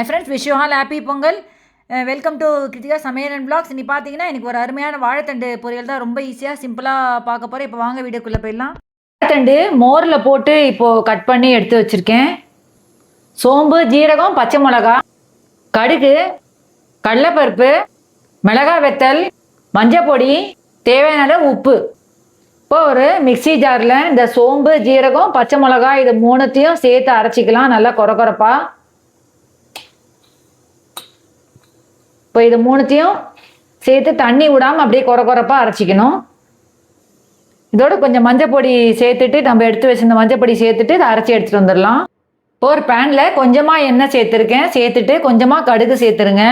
Hi friends wish you all happy Pongal welcome to Krithika சமையல் and blocks இன்னி பார்த்தீங்கன்னா எனக்கு ஒரு அருமையான வாழைத்தண்டு பொரியல் தான் ரொம்ப ஈஸியாக சிம்பிளாக பார்க்க போகிறேன் இப்போ வாங்க வீடியோக்குள்ளே போயிடலாம். வாழைத்தண்டு மோரில் போட்டு இப்போது கட் பண்ணி எடுத்து வச்சுருக்கேன். சோம்பு ஜீரகம் பச்சை மிளகா கடுகு கடலைப்பருப்பு மிளகா வெத்தல் மஞ்சள் பொடி தேவையான உப்பு. இப்போ ஒரு மிக்ஸி ஜாரில் இந்த சோம்பு ஜீரகம் பச்சை மிளகா இது மூணுத்தையும் சேர்த்து அரைச்சிக்கலாம். நல்லா கொர இப்போ இது மூணுத்தையும் சேர்த்து தண்ணி விடாமல் அப்படியே கொர கொரப்பாக அரைச்சிக்கணும். இதோட கொஞ்சம் மஞ்சள் பொடி சேர்த்துட்டு நம்ம எடுத்து வச்சிருந்த மஞ்சள் பொடி சேர்த்துட்டு இதை அரைச்சி எடுத்துகிட்டு வந்துடலாம். இப்போ ஒரு பேனில் கொஞ்சமாக எண்ணெய் சேர்த்துருக்கேன். சேர்த்துட்டு கொஞ்சமாக கடுகு சேர்த்துருங்க.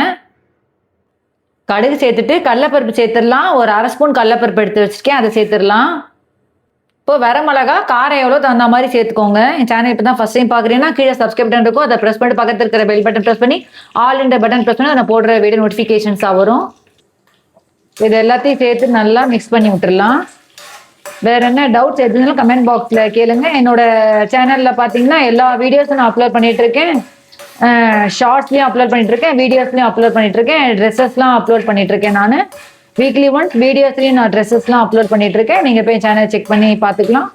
கடுகு சேர்த்துட்டு கடலப்பருப்பு சேர்த்துடலாம். ஒரு அரை ஸ்பூன் கடலப்பருப்பு எடுத்து வச்சுருக்கேன். அதை சேர்த்துடலாம். இப்போ வரமிளகா காரம் எவ்வளோ தகுந்த மாதிரி சேர்த்துக்கோங்க. என் சேனல் இப்போ தான் ஃபஸ்ட் டைம் பார்க்குறீங்கன்னா கீழே சப்ஸ்கிரைப் பட்டன் இருக்கும். அதை ப்ரெஸ் பண்ணிட்டு பக்கத்தில் இருக்கிற பெல் பட்டன் ப்ரெஸ் பண்ணி ஆல் இந்த பட்டன் ப்ரெஸ் பண்ணி நான் போடுற வீடியோ நோட்டிஃபிகேஷன்ஸாக வரும். இது எல்லாத்தையும் சேர்த்து நல்லா மிக்ஸ் பண்ணி விட்டுடலாம் வேற என்ன டவுட்ஸ் எதுனாலும் கமெண்ட் பாக்ஸில் கேளுங்க. என்னோட சேனலில் பார்த்தீங்கன்னா எல்லா வீடியோஸும் நான் அப்லோட் பண்ணிட்டு இருக்கேன். ஷார்ட்ஸ்லையும் அப்லோட் பண்ணிட்டு இருக்கேன். வீடியோஸ்லையும் அப்லோட் பண்ணிட்டு இருக்கேன். ட்ரெஸ்ஸஸ்லாம் அப்லோட் பண்ணிட்டு இருக்கேன் நான். வீக்லி ஒன்ஸ் வீடியோஸ்லையும் நான் ட்ரெஸ்ஸஸ்லாம் அப்லோட் பண்ணிட்டு இருக்கேன் நீங்கள் போய் சேனல் செக் பண்ணி பார்த்துக்கலாம்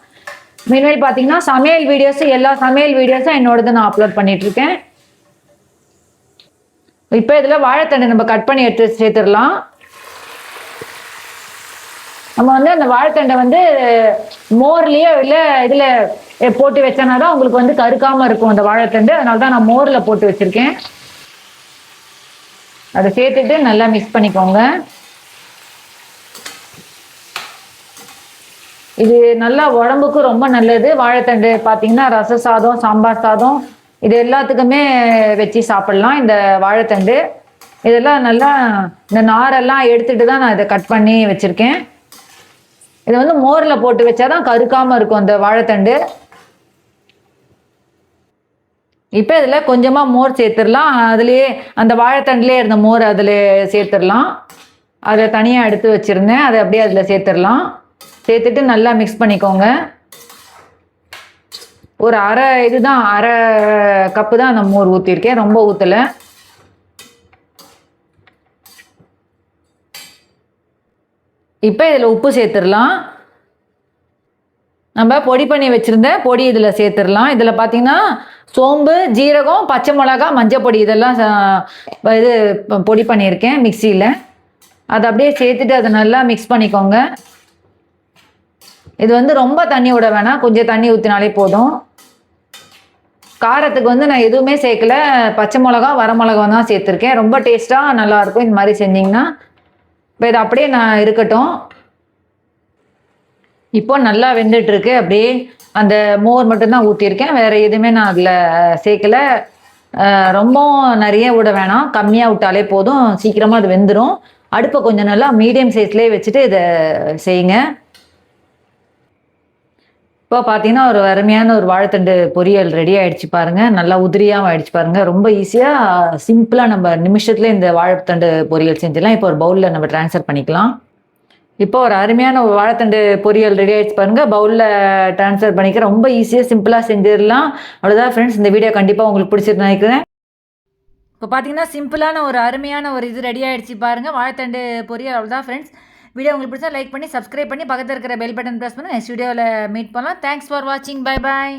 மீன்வேல் பார்த்தீங்கன்னா சமையல் வீடியோஸ் எல்லா சமையல் வீடியோஸும் என்னோடது நான் அப்லோட் பண்ணிட்டு இருக்கேன் இப்போ இதில் வாழைத்தண்டு நம்ம கட் பண்ணி எடுத்து சேர்த்துடலாம். நம்ம வந்து அந்த வாழைத்தண்டை வந்து மோர்லயோ இல்லை இதில் போட்டு வச்சனா தான் உங்களுக்கு வந்து கருக்காம இருக்கும் அந்த வாழைத்தண்டு. அதனால தான் நான் மோரில் போட்டு வச்சிருக்கேன். அதை சேர்த்துட்டு நல்லா மிக்ஸ் பண்ணிக்கோங்க. இது நல்லா உடம்புக்கு ரொம்ப நல்லது. வாழைத்தண்டு பார்த்தீங்கன்னா ரச சாதம் சாம்பார் சாதம் இது எல்லாத்துக்குமே வச்சு சாப்பிடலாம் இந்த வாழைத்தண்டு. இதெல்லாம் நல்லா இந்த நாரெல்லாம் எடுத்துட்டு தான் நான் இதை கட் பண்ணி வச்சுருக்கேன். இதை வந்து மோரில் போட்டு வச்சாதான் கருக்காமல் இருக்கும் அந்த வாழைத்தண்டு. இப்போ இதில் கொஞ்சமாக மோர் சேர்த்துடலாம். அதுலேயே அந்த வாழைத்தண்டுலேயே இருந்த மோர் அதில் சேர்த்துடலாம். அதை தனியாக எடுத்து வச்சுருந்தேன். அதை அப்படியே அதில் சேர்த்துடலாம். சேர்த்துட்டு நல்லா மிக்ஸ் பண்ணிக்கோங்க. ஒரு அரை இதுதான் அரை கப்பு தான் அந்த மோர் ஊற்றிருக்கேன் ரொம்ப ஊற்றலை இப்போ இதில் உப்பு சேர்த்துடலாம். நம்ம பொடி பண்ணி வச்சுருந்த பொடி இதில் சேர்த்துடலாம். இதில் பார்த்தீங்கன்னா சோம்பு ஜீரகம் பச்சை மிளகா மஞ்சள் பொடி இதெல்லாம் இது பொடி பண்ணியிருக்கேன் மிக்சியில். அதை அப்படியே சேர்த்துட்டு அதை நல்லா மிக்ஸ் பண்ணிக்கோங்க. இது வந்து ரொம்ப தண்ணி விட வேணாம். கொஞ்சம் தண்ணி ஊற்றினாலே போதும். காரத்துக்கு வந்து நான் எதுவுமே சேர்க்கல. பச்சை மிளகா வரமிளகா தான் சேர்த்துருக்கேன். ரொம்ப டேஸ்ட்டாக நல்லாயிருக்கும் இந்த மாதிரி செஞ்சிங்கன்னா. இப்போ இது அப்படியே நான் இருக்கட்டும். இப்போ நல்லா வெந்துட்டுருக்கு. அப்படியே அந்த மோர் மட்டும்தான் ஊற்றிருக்கேன் வேறு எதுவுமே நான் அதில் சேர்க்கல. ரொம்ப ரொம்பவும் நிறைய விட வேணாம். கம்மியாக விட்டாலே போதும். சீக்கிரமாக அது வெந்துடும் அடுப்பை கொஞ்சம் நல்லா மீடியம் சைஸ்லேயே வச்சுட்டு இதை செய்யுங்க. இப்போ பார்த்தீங்கன்னா ஒரு அருமையான ஒரு வாழைத்தண்டு பொரியல் ரெடி ஆயிடுச்சு பாருங்க. நல்லா உதிரியாகவும் ஆயிடுச்சு பாருங்க. ரொம்ப ஈஸியாக சிம்பிளாக நம்ம நிமிஷத்துல இந்த வாழைத்தண்டு பொரியல் செஞ்சிடலாம். இப்போ ஒரு பவுலில் நம்ம ட்ரான்ஸ்ஃபர் பண்ணிக்கலாம். இப்போ ஒரு அருமையான ஒரு வாழைத்தண்டு பொரியல் ரெடி ஆயிடுச்சு பாருங்க. பவுலில் ட்ரான்ஸ்ஃபர் பண்ணிக்க ரொம்ப ஈஸியாக சிம்பிளாக செஞ்சிடலாம். அவ்வளோதான் ஃப்ரெண்ட்ஸ் இந்த வீடியோ கண்டிப்பாக உங்களுக்கு பிடிச்சிருந்து நினைக்கிறேன். இப்போ பார்த்தீங்கன்னா சிம்பிளான ஒரு அருமையான ஒரு இது ரெடி ஆயிடுச்சு பாருங்க. வாழைத்தண்டு பொரியல் அவ்வளோதான் ஃப்ரெண்ட்ஸ் வீடியோ உங்களுக்கு பிடிச்சா லைக் பண்ணி சப்ஸ்கிரைப் பண்ணி பக்கத்தில் இருக்கிற பெல் பட்டன் ப்ரெஸ் பண்ணி நெக்ஸ்ட் வீடியோவில் மீட் பண்ணலாம். தேங்க்ஸ் ஃபார் வாட்சிங் பை பாய்